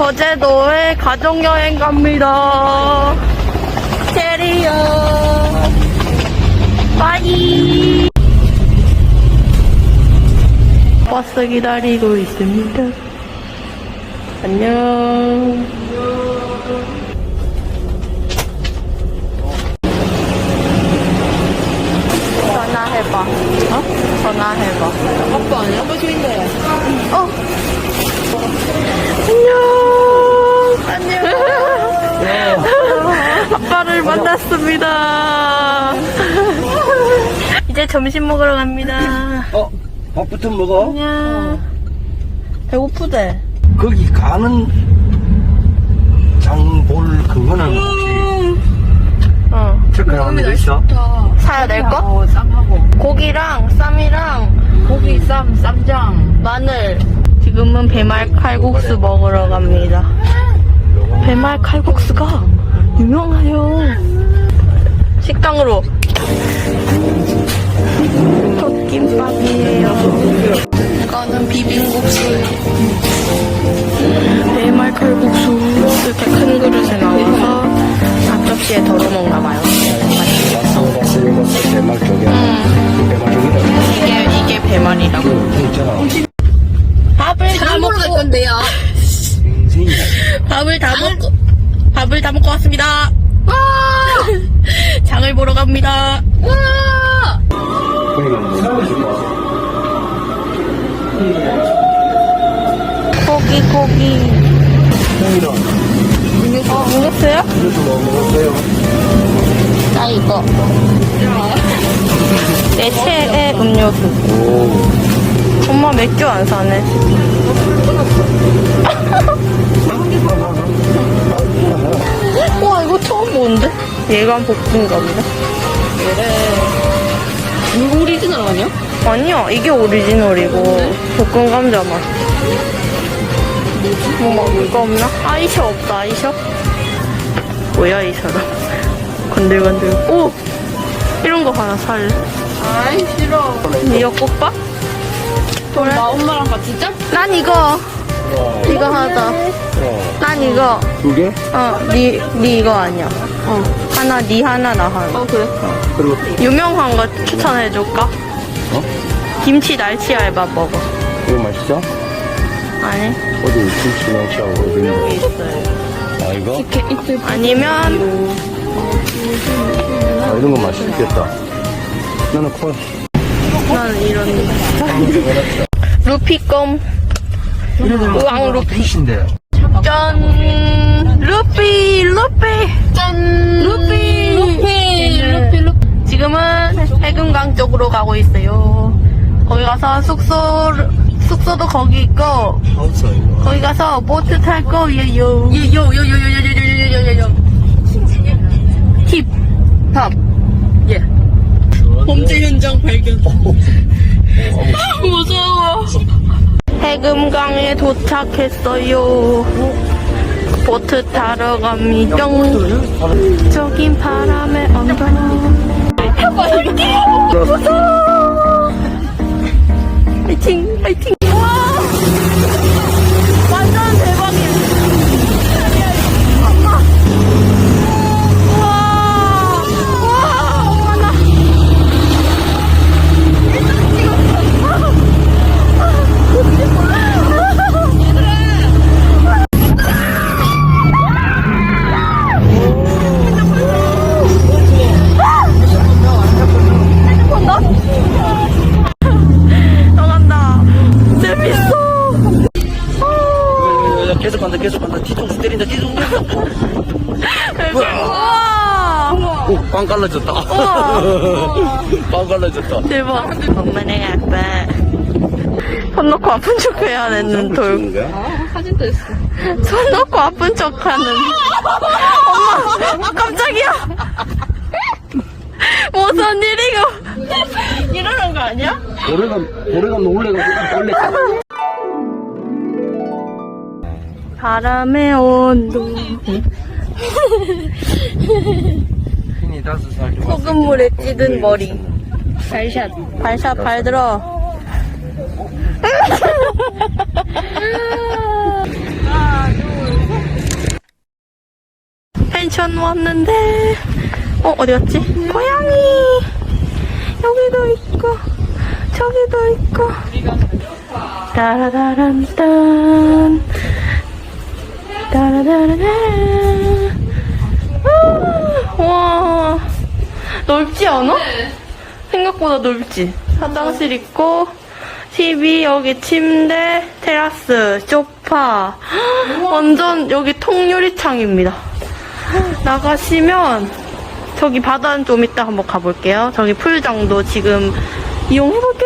거제도에 가족여행 갑니다. 체리요. 빠이. 버스 기다리고 있습니다. 안녕. 아빠를 만났습니다. 이제 점심 먹으러 갑니다. 어, 밥부터 먹어. 안녕. 배고프대. 거기 가는 장볼 그거는 혹시 어. 체크하는 거 있어? 좋다. 사야 될 거? 어, 쌈하고. 고기랑 쌈이랑 고기 쌈, 쌈장. 마늘. 지금은 배말 칼국수 먹으러 갑니다. 배말 칼국수가 유명해요. 식당으로. 덮김밥이에요. 이거는 비빔국수. 배말 칼국수. 이렇게 큰 그릇에 나와서 앞접시에 덜어 먹나 봐요. 쌍박스 이거 대말 쪽이야. 대말 쪽이다. 이게, 이게 배말이라고. 밥을 다갈 건데요. 밥을 다 먹고 밥을 다 먹고 왔습니다. 와! 장을 보러 갑니다. 고기 고기. 어 먹었어요? 나 이거. 내 최애 음료수. 오. 엄마 맥주 안 사네. 예감 볶음밥이다. 이거 오리지널 아니야? 아니야 이게 오리지널이고 볶음 감자 맛. 뭐 먹을 거 없나? 아이셔 없다 아이셔? 뭐야 이 사람? 건들건들. 오 이런 거 하나 살래. 아이, 싫어. 미역국밥? 그래. 나 엄마랑 같이 짜? 난 이거 이거 하자. 어. 난 이거. 두 개? 어, 니, 니 이거 아니야. 어. 하나, 니 하나, 나 하나. 어, 그래. 그리고 유명한 거 추천해줄까? 어? 김치 날치 알밥 먹어. 이거 맛있어? 아니, 어디 김치 넣치하고 어디 있는데? 있어요. 아 이거? 아니면, 아 이런 거 맛있겠다. 나는 콜. 난 이런. 루피껌. 왕 루피. 루피신데. 짠 루피 루피 짠 루피 루피 루피 루피 지금은 해금강 쪽으로 가고 있어요. 거기 가서 숙소 숙소도 거기 있고 거기 가서 보트 탈 거예요. 예요요요요요요 해금강에 도착했어요. 보트 타러 갑니다. 저긴 바람의 언덕. 무서워. 파이팅, 파이팅. 계속 간다 계속 간다 뒤통수 때린다 뒤통수 때린다 우와. 오 빵 갈라졌다 빵 갈라졌다 대박. 엄마네 아빠. 손 놓고 아픈 척 해야 되는 돌. 아, 사진도 있어. 손 놓고 아픈 척 하는. 엄마, 아, 깜짝이야. 무슨 일이고. 이러는 거 아니야? 고래가 고래가 놀래가 놀래 바람의 온도. 소금물에 찌든 머리. 발샷. 발샷 발 들어. 펜션 왔는데 어 어디 갔지? 고양이 여기도 있고 저기도 있고 따라다란딴 아, 와. 넓지 않아? 생각보다 넓지. 화장실 있고 TV 여기 침대 테라스 소파. 완전 여기 통유리창입니다. 나가시면 저기 바다는 좀 이따 한번 가볼게요. 저기 풀장도 지금 이용해볼게요